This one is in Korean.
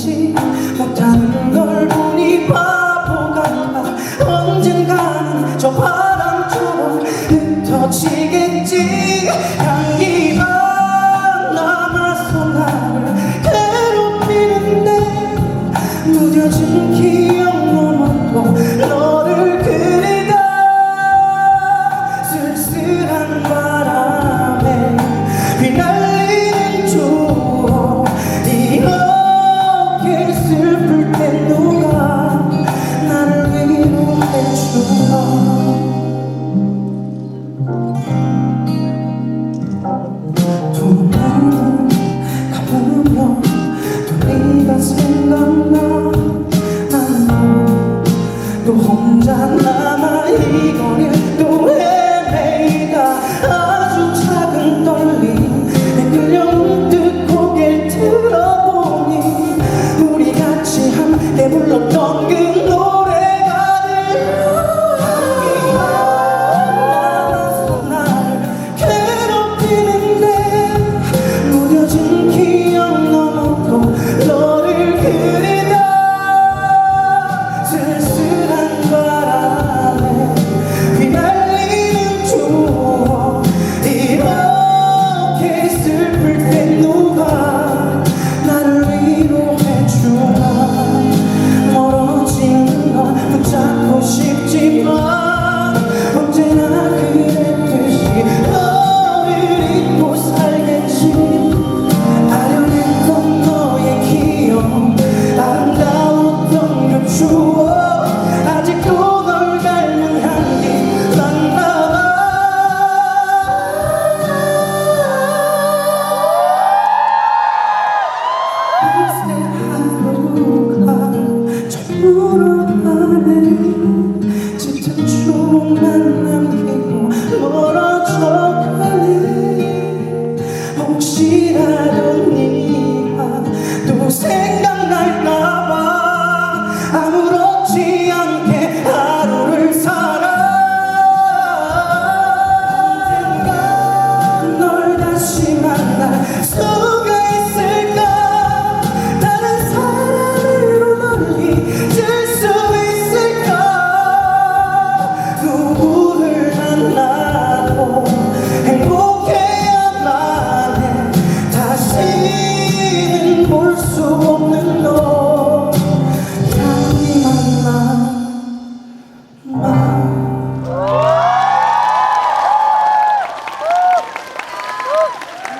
알지 못하는 걸 보니 바보 같아. 언젠가는 저 바람처럼 흩어지겠지. 향기만 남아서 나 때 누가 나를 위로해주나. 두눈 감으면 또 네가 생각나. 나는 또 혼자 거리 gün 아직도 널 닮은 향기 남나봐 밤새 하루가 전부로 가네 짙은 추억만 남기고 멀어져 가네 혹시라도 네